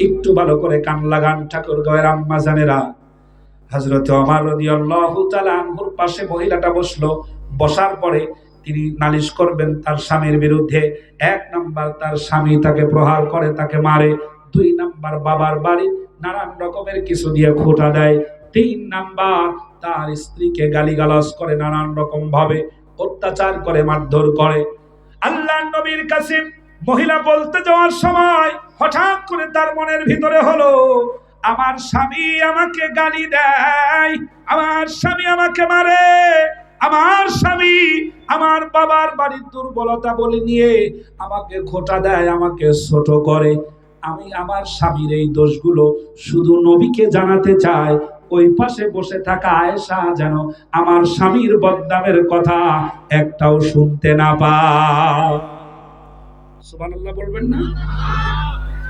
একটু ভালো করে কান লাগান ঠাকুর গয়ের আম্মা জানেরা। হজরত আমার রাদিয়াল্লাহু তাআলা আনহুর পাশে মহিলাটা বসল। বসার পরে তিনি নালিশ করবেন তার স্বামীর বিরুদ্ধে। এক নাম্বার তার স্বামী তাকে প্রহার করে, তাকে মারে। দুই নাম্বার বাবার বাড়ি নানান রকমের কিছু দিয়ে খোটা দেয়। তিন নাম্বার তার স্ত্রীকে গালিগালাজ করে নানান রকম ভাবে অত্যাচার করে, মারধর করে। আল্লাহ নবীর কাছে মহিলা বলতে যাওয়ার সময় হঠাৎ করে তার মনের ভিতরে হলো, আমার স্বামী আমাকে গালি দেয়, আমার স্বামী আমাকে মারে, আমার স্বামী আমার বাবার বাড়ির দুর্বলতা বলে নিয়ে আমাকে খোটা দেয়, আমাকে ছোট করে। আমি আমার স্বামীর এই দোষগুলো শুধু নবীকে জানাতে চাই, ওই পাশে বসে থাকা আয়েশা যেন আমার স্বামীর বদনামের কথা একটাও শুনতে না পায়। সুবহানাল্লাহ বলবেন না?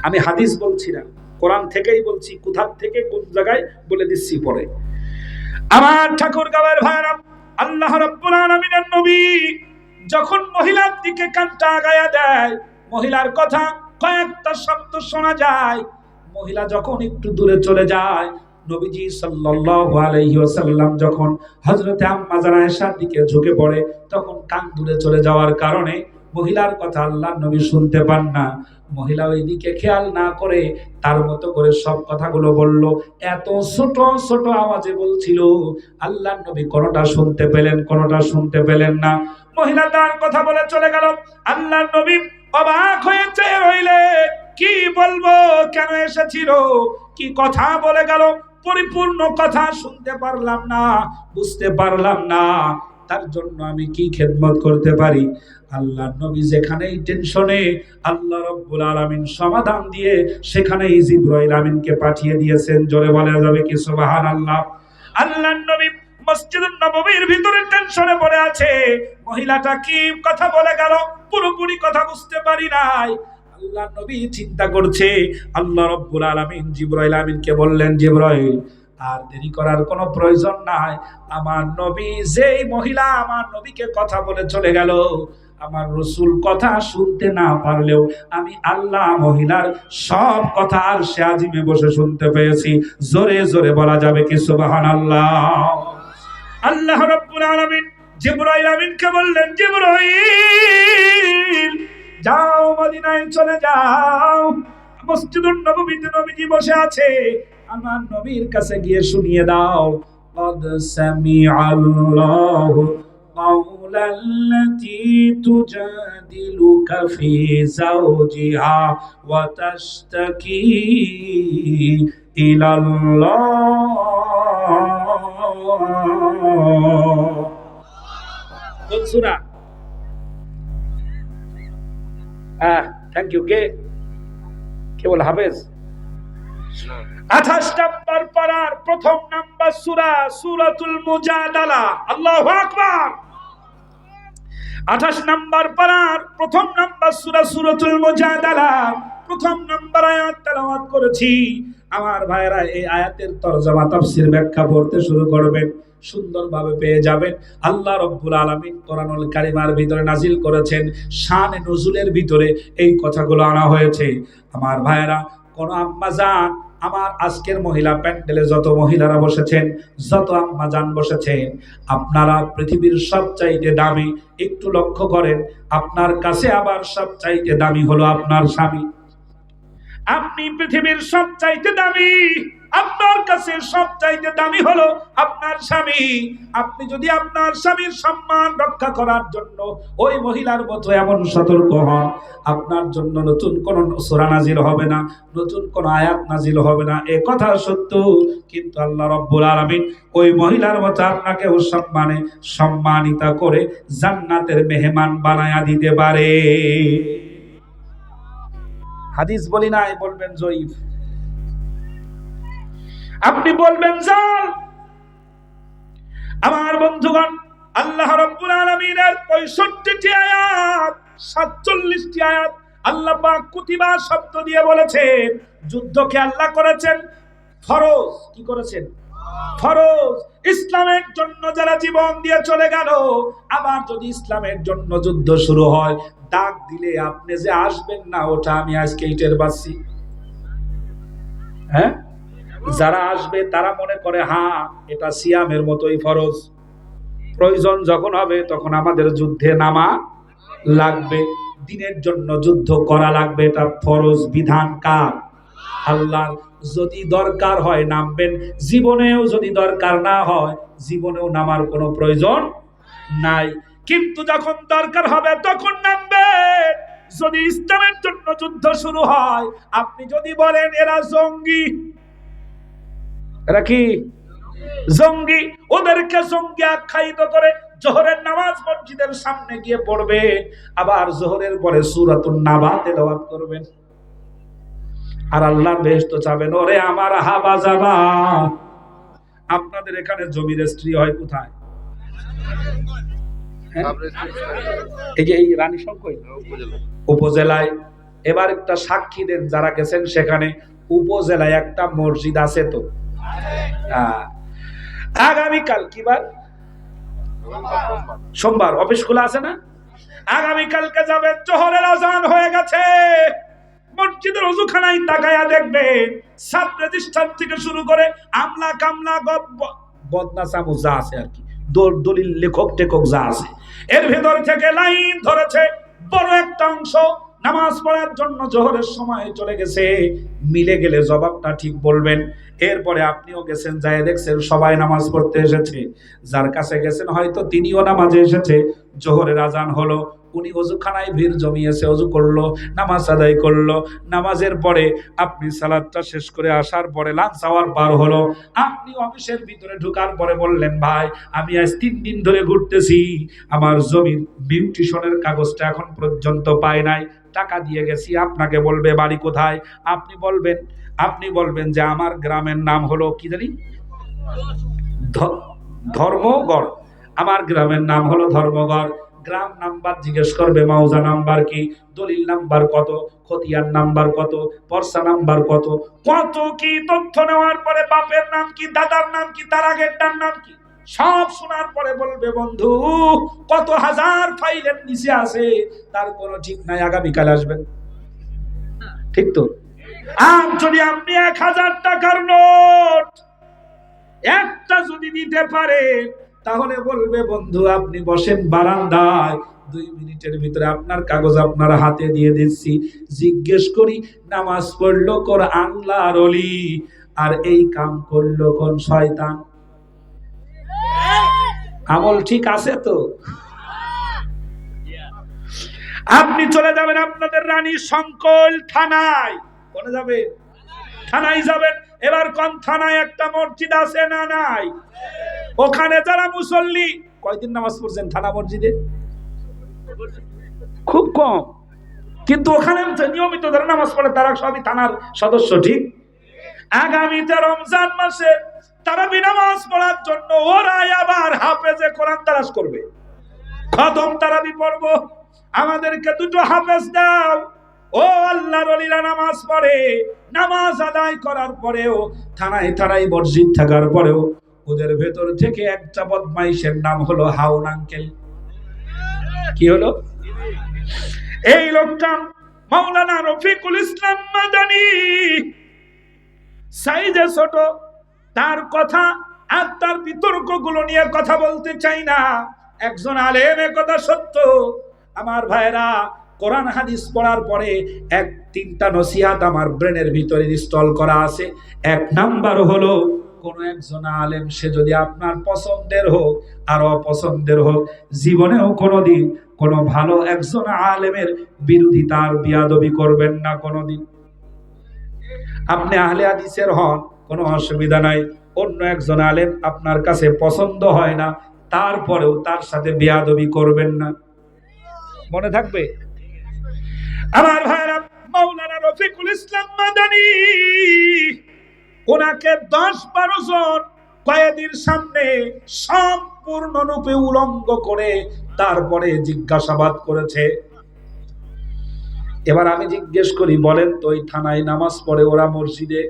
আমি হাদিস বলছি না। কোরআন থেকেই বলছি, কোথার থেকে, কোন জায়গায় বলে দিচ্ছি পরে। আমার ঠাকুর গাওয়ার ভাইরা আল্লাহ রাব্বুল আলামিনের নবী যখন মহিলার দিকে কানটা আগায়া দেয়, মহিলার কথা কয়েকটা শব্দ শোনা যায়। মহিলা যখন একটু দূরে চলে যায়, নবীজি সাল্লাল্লাহু আলাইহি ওয়াসাল্লাম যখন হযরতে আম্মা জানা দিকে ঝুঁকে পড়ে, তখন কান দূরে চলে যাওয়ার কারণে মহিলার কথা আল্লাহ নবী শুনতে পান না। মহিলা ওই দিকে খেয়াল না করে তার মতো করে সব কথাগুলো বলল। এত ছোট ছোট আওয়াজে বলছিল, আল্লাহ নবী কোনোটা শুনতে পেলেন, কোনোটা শুনতে পেলেন না। মহিলা তার কথা বলে চলে গেল। আল্লাহ নবী অবাক হয়ে চেয়ে কি বলব, কেন এসেছিল? কি কথা? বলে গেল, পরিপূর্ণ কথা শুনতে পারলাম না, বুঝতে পারলাম না। তার জন্য আমি কি খেদমত করতে পারি? আল্লাহ নবী যেখানেই টেনশনে আল্লাহ রব্বুল আলামিন সমাধান দিয়ে সেখানেই জিব্রাইল আমিনকে পাঠিয়ে দিয়েছেন। জোরে বলা যাবে কি? সুবহানাল্লাহ। আল্লাহ নবী মসজিদুন নববীর ভিতরে টেনশনে পড়ে আছে। মহিলাটা কি কথা বলে গেল? পুরোপুরি কথা বুঝতে পারি নাই। আল্লাহ নবী চিন্তা করছে, আল্লাহ রব্বুল আলামিন জিব্রাইল আমিনকে বললেন, জিব্রাইল আর দেরি করার কোনো প্রয়োজন নাই। আমার নবী যেই মহিলা, আমার নবীকে কথা বলে চলে গেল। আমার রসুল কথা শুনতে না পারলেও আমি আল্লাহ মহিলার সব কথা আর সে আজিমে বসে শুনতে পেয়েছি। জোরে জোরে বলা যাবে কি সুবাহান আল্লাহ আল্লাহ রব্বুল আলামিন জিবরাইল আমিনকে বললেন, জিবরাইল, যাও মদিনায় চলে যাও। মসজিদুন নববীতে নবীজি বসে আছে আমার নবীর কাছে গিয়ে শুনিয়ে দাও قد سمع الله قول التي تجادلك في زوجها وتشتكي إلى الله কোন সূরা আহ থ্যাংক ইউ কে কে বল, হাফেজ? আঠাশ নাম্বার পারার প্রথম নাম্বার সুরা, সুরাতুল মুজাদালা। আল্লাহ আকবার! আঠাশ নাম্বার পারার প্রথম নাম্বার সুরা, সুরাতুল মুজাদালা। প্রথম নাম্বার আয়াত তেলাওয়াত করেছি। আমার ভাইরা এই আয়াতের তরজমা, তাফসীর ব্যাখ্যা পড়তে শুরু করবেন। সুন্দরভাবে পেয়ে যাবেন। আল্লাহ রব্বুল আলামিন কোরআনুল কারিমার ভিতরে নাজিল করেছেন, শান নজুলের ভিতরে এই কথাগুলো আনা হয়েছে। আমার ভাইরা কোন আম্মা যান আমার আজকের মহিলা প্যান্ডেলে যত মহিলারা বসেছেন, যত আম্মা যান বসেছেন, আপনারা পৃথিবীর সবচাইতে দামি একটু লক্ষ্য করেন, আপনার কাছে আবার সবচাইতে দামি হলো আপনার স্বামী। আপনি পৃথিবীর সবচাইতে দামি। আপনার কাছে সবচাইতে দামি হলো আপনার স্বামী। আপনি যদি আপনার স্বামীর সম্মান রক্ষা করার জন্য ওই মহিলার মতো এমন সতর্ক হন, আপনার জন্য নতুন কোন সোরা নাজিল হবে না, নতুন কোন আয়াত নাজিল হবে না। এ কথা সত্য, কিন্তু আল্লাহ রব্বুল আলামিন ওই মহিলার মতো আপনাকে ও সম্মানে সম্মানিতা করে জান্নাতের মেহমান বানায়া দিতে পারে। হাদিস বলি নাই, বলবেন জয়ীফ। আপনি বলবেন জাল আমার বন্ধুগণ, আল্লাহ রব্বুল আলামিনের 65টি আয়াত 47টি আয়াত আল্লাহ পাক কুতিবা শব্দ দিয়ে বলেছেন যুদ্ধকে আল্লাহ করেছেন? ফরজ, কি করেছেন? ফরজ। ইসলামের জন্য যারা জীবন দিয়ে চলে গেল, আবার যদি ইসলামের জন্য যুদ্ধ শুরু হয়, ডাক দিলে আপনি যে আসবেন না, ওটা আমি আজকে ইটের বাসি হ্যাঁ? যারা আসবে, তারা মনে করে হ্যাঁ এটা সিয়ামের মতোই ফরজ। প্রয়োজন যখন হবে, তখন আমাদের যুদ্ধে নামা লাগবে। দিনের জন্য যুদ্ধ করা লাগবে, এটা ফরজ বিধান কার? আল্লাহ যদি দরকার হয়, নামবেন। জীবনেও যদি দরকার না হয়, জীবনেও নামার কোনো প্রয়োজন নাই। কিন্তু যখন দরকার হবে, তখন নামবেন। যদি ইসলামের জন্য যুদ্ধ শুরু হয়, আপনি যদি বলেন, এরা জঙ্গি জঙ্গি। ওদেরকে জঙ্গি আখ্যায়িত করে নামাজ মসজিদের সামনে গিয়ে পড়বে, আবার পরে সুরাতুন নাবা করবেন আর বেহেশত চাবেন, ওরে আমার হাবা যাবা আপনাদের এখানে জমি স্ত্রী হয় কোথায়? হ্যাঁ? এই যে এই রানী শঙ্কই উপজেলায়। এবার একটা সাক্ষী দেন যারা গেছেন সেখানে, উপজেলায় একটা মসজিদ আছে তো। আগামীকাল কি বার? সোমবার। অফিস খোলা আছে না? আগামীকালকে যাবে, জোহরের আজান হয়ে গেছে। মসজিদের অজুখানায় তাকায়া দেখবেন সাব রেজিস্টার থেকে শুরু করে আমলা কামলা বদনা চামু যা আছে আর কি, দল- দলিল, লেখক, টেখক যা আছে। এর ভেতর থেকে লাইন ধরেছে, বড় একটা অংশ নামাজ পড়ার জন্য জোহরের সময় চলে গেছে। মিলে গেলে জবাবটা ঠিক বলবেন। এরপরে আপনিও গেছেন যায় দেখছেন সবাই নামাজ পড়তে এসেছে। যার কাছে গেছেন হয়তো তিনিও নামাজে এসেছে। জোহরের আজান হলো, উনি অজুখানায় ভিড় জমিয়েছে অজু করল, নামাজ আদায় করল। নামাজের পরে আপনি সালাদটা শেষ করে আসার পরে লাঞ্চ আওয়ার পার হলো। আপনি অফিসের ভিতরে ঢুকার পরে বললেন, ভাই, আমি আজ তিন দিন ধরে ঘুরতেছি। আমার জমির বিউটিশনের কাগজটা এখন পর্যন্ত পাই নাই। টাকা দিয়ে গেছি, আপনাকে বলবে বাড়ি কোথায়? আপনি বলবেন আপনি বলবেন যে আমার গ্রামের নাম হলো কি জানি? ধর্মগড়। আমার গ্রামের নাম হলো ধর্মগড়। গ্রাম নাম্বার জিজ্ঞেস করবে মাউজা নাম্বার কি? দলিল নাম্বার কত? খতিয়ান নাম্বার কত? পর্সা নাম্বার কত? কত কি তথ্য নেওয়ার পরে বাপের নাম কি, দাদার নাম কি, তার আগেরটার নাম কি? সব শোনার পরে বলবে, বন্ধু, কত হাজার ফাইলের নিচে আছে, তার কোনো ঠিক নাই, আগামীকাল আসবেন ঠিক তো? যদি আপনি এক হাজার টাকার নোট একটা যদি দিতে পারে, তাহলে বলবে, বন্ধু, আপনি বসেন বারান্দায়, দুই মিনিটের ভিতরে আপনার কাগজ আপনার হাতে দিয়ে দিচ্ছি। জিজ্ঞেস করি, নামাজ পড়ল কর আল্লাহর অলি, আর এই কাম করল কোন শয়তান? আমল ঠিক আছে তো? আপনি চলে যাবেন আপনাদের রানী সংকল থানায়। কোনে যাবেন? থানায় যাবেন। এবার কোন থানায় একটা মসজিদ আছে না নাই? ওখানে যারা মুসল্লি, কয়দিন নামাজ পড়ছেন থানা মসজিদে? খুব কম। কিন্তু ওখানে নিয়মিত যারা নামাজ পড়ে, তারা সবই থানার সদস্য, ঠিক? আগামীতে রমজান মাসে তারা নামাজ পড়ার জন্য ওরাই আবার হাফেজে কোরআন তালাশ করবে। খতম তারাবি পড়ব আমাদেরকে দুটো হাফেজ দাও। ও আল্লাহর অলিরা নামাজ পড়ে। নামাজ আদায় করার পরেও, থানায় থানায় মসজিদ থাকার পরেও, ওদের ভেতর থেকে একটা বদমাইশের নাম হলো হাউন আঙ্কেল। কি হলো? এই লোকটা মাওলানা রফিকুল ইসলাম মাদানী। সাইজে ছোট। তার কথা আর তার বিতর্কগুলো নিয়ে কথা বলতে চাই না। একজন আলেম কথা সত্য। আমার ভাইরা কোরআন হাদিস পড়ার পরে এক তিনটা নসিহাত আমার ব্রেনের ভিতরে ইনস্টল করা আছে। এক নাম্বার হলো, কোন একজন আলেম, সে যদি আপনার পছন্দের হোক আর অপছন্দের হোক, জীবনেও কোনোদিন কোনো ভালো একজন আলেমের বিরোধিতার বিয়াদবি করবেন না কোনোদিন। আপনি আহলে হাদিসের হন কোনো অসুবিধা নাই। অন্য একজন আলেম আপনার কাছে পছন্দ হয় না, তারপরেও তার সাথে বেয়াদবি করবেন না। মনে থাকবে? আমার ভাইরা, মাওলানা রফিকুল ইসলাম মাদানী, ওনাকে দশ বারো জন কয়েদির সামনে সম্পূর্ণরূপে উলঙ্গ করে তারপরে জিজ্ঞাসাবাদ করেছে। এবার আমি জিজ্ঞেস করি, বলেন তো ওই থানায় নামাজ পড়ে ওরা মসজিদে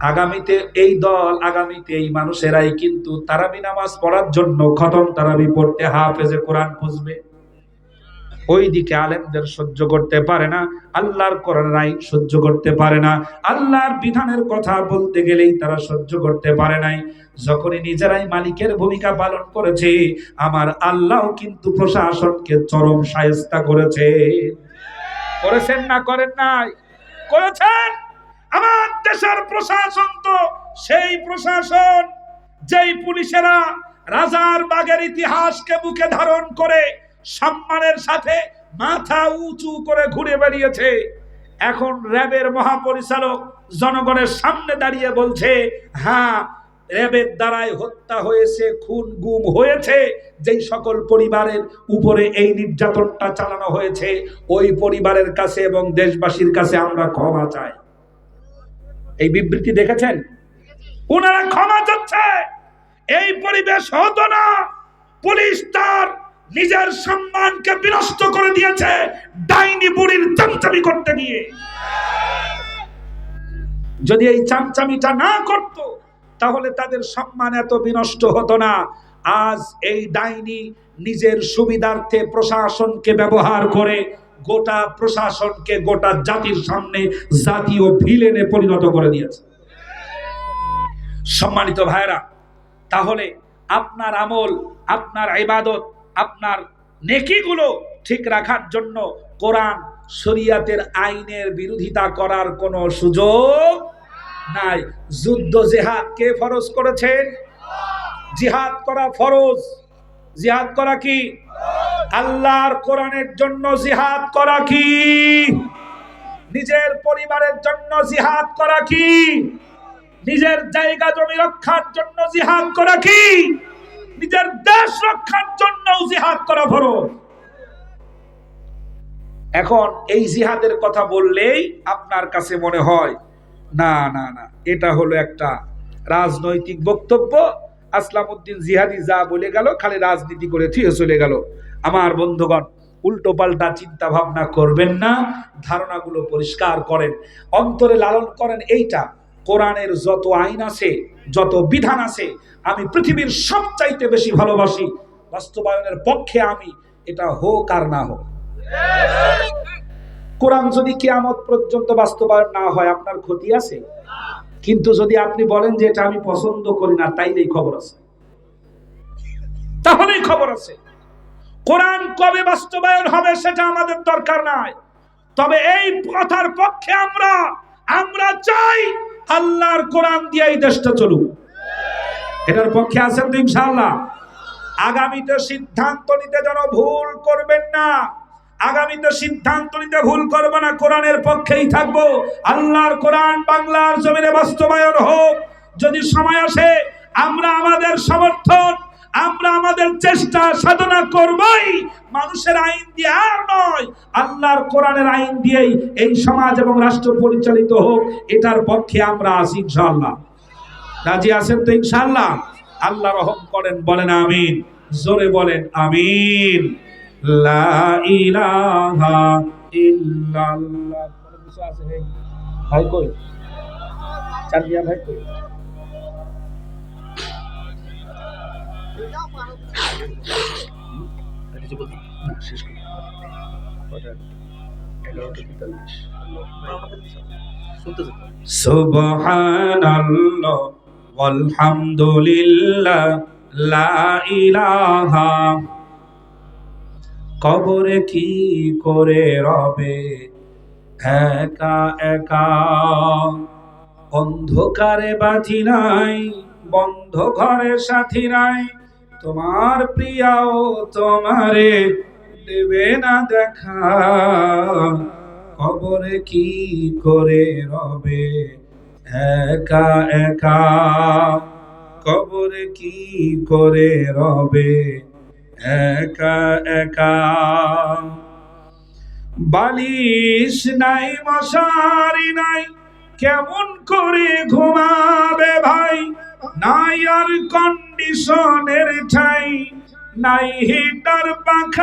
আগামীতে এই দল, আগামীতে এই মানুষেরাই কিন্তু তারাবি নামাজ পড়ার জন্য খতম তারাবি পড়তে হাফেজে কোরআন খুঁজবে। ওই দিকে আলেমদের সহ্য করতে পারে না, আল্লাহর কোরআনের আইন সহ্য করতে পারে না, আল্লাহর বিধানের কথা বলতে গেলেই তারা সহ্য করতে পারে নাই। যখনই নিজেরাই মালিকের ভূমিকা পালন করেছে, আমার আল্লাহ কিন্তু প্রশাসনকে চরম সায়স্তা করেছে। করেছেন না, করেন নাই? করেছেন? আমার দেশের প্রশাসন তো সেই প্রশাসন যেই পুলিশেরা রাজার বাগের ইতিহাসকে বুকে ধারণ করে সম্মানের সাথে মাথা উঁচু করে ঘুরে বেরিয়েছে এখন র্যাবের মহাপরিচালক জনগণের সামনে দাঁড়িয়ে বলছে হ্যাঁ র্যাবের দ্বারাই হত্যা হয়েছে, খুন গুম হয়েছে, যেই সকল পরিবারের উপরে এই নির্যাতনটা চালানো হয়েছে, ওই পরিবারের কাছে এবং দেশবাসীর কাছে আমরা ক্ষমা চাই। এই বিবৃতি দেখেছেন? ওনারা ক্ষমা চাচ্ছে। এই পরিবেশ হতো না। পুলিশ তার নিজের সম্মানকে বিনষ্ট করে দিয়েছে ডাইনি বুড়ির চামচামি করতে গিয়ে। যদি এই চামচামিটা না করত, তাহলে তাদের সম্মান এত বিনষ্ট হতো না। আজ এই ডাইনি নিজের সুবিধার্থে প্রশাসনকে ব্যবহার করে গোটা প্রশাসনকে গোটা জাতির সামনে জাতীয় ভিলেনে পরিণত করে দিয়েছে। সম্মানিত ভাইরা তাহলে আপনার আমল, আপনার ইবাদত, আপনার নেকিগুলো ঠিক রাখার জন্য কোরআন শরিয়াতের আইনের বিরোধিতা করার কোনো সুযোগ নাই। যুদ্ধ জেহাদ কে ফরজ করেছেন জিহাদ করা ফরজ। জিহাদ করা কি? আল্লাহর কোরআনের জন্য জিহাদ করা কি? নিজের পরিবারের জন্য জিহাদ করা কি? নিজের জায়গা জমি রক্ষার জন্য জিহাদ করা কি? নিজের দেশ রক্ষার জন্য জিহাদ করা ফরজ। এখন এই জিহাদের কথা বললেই আপনার কাছে মনে হয়, না না না, এটা হলো একটা রাজনৈতিক বক্তব্য। আসলামউদ্দিন জিহাদি যা বলে গেল, খালি রাজনীতি করে থিয়ে চলে গেল। আমার বন্ধুগণ উল্টো পাল্টা চিন্তা ভাবনা করবেন না, ধারণাগুলো পরিষ্কার করেন, অন্তরে লালন করেন এইটা, কোরআনের যত আইন আছে, যত বিধান আছে, আমি পৃথিবীর সবচাইতে বেশি ভালোবাসি, বাস্তবায়নের পক্ষে আমি এটা হোক আর না হোক। কোরআন যদি কিয়ামত পর্যন্ত বাস্তবায়ন না হয়, আপনার ক্ষতি আছে? কিন্তু যদি আপনি বলেন যে এটা আমি পছন্দ করি না, তাইলেই খবর আছে। তাহলেই খবর আছে। কোরআন কবে বাস্তবায়ন হবে সেটা আমাদের দরকার নাই। তবে এই কথার পক্ষে আমরা আমরা চাই আল্লাহর কোরআন দিয়ে এই দেশটা চলুক। এটার পক্ষে আছেন তো ইনশাআল্লাহ। আগামীতে সিদ্ধান্ত নিতে যেন ভুল করবেন না। আগামীতে সিদ্ধান্ত নিতে ভুল করব না, কোরআনের পক্ষেই থাকব। আল্লাহর কোরআন বাংলার জমিনে বাস্তবায়ন হোক। যদি সময় আসে, আমরা আমাদের সমর্থন আমরা আমাদের চেষ্টা সাধনা করবই। মানুষের আইন দিয়ে আর নয়, আল্লাহর কোরআনের আইন দিয়েই এই সমাজ এবং রাষ্ট্র পরিচালিত হোক, এটার পক্ষে আমরা আছি ইনশাল্লাহ রাজি আছেন তো ইনশাল্লাহ আল্লাহ রহম করেন, বলেন আমিন। জোরে বলেন আমিন। ভাই কই? ভাই কই? শেষ করি। সুবহানাল্লাহ লা ইলাহা। কবরে কি করে রবে? একা একা। অন্ধকারে বাতি নাই, বন্ধ ঘরে সাথী নাই। তোমার প্রিয়াও তোমারে দেবে না দেখা। কবরে কি করে রবে? একা একা। কবরে কি করে রবে? একা একা। বালিশ নাই, মশারি নাই, কেমন করে ঘুমাবে ভাই? নাই আর কন্ডিশনের ছাই নাই হিটার পাখা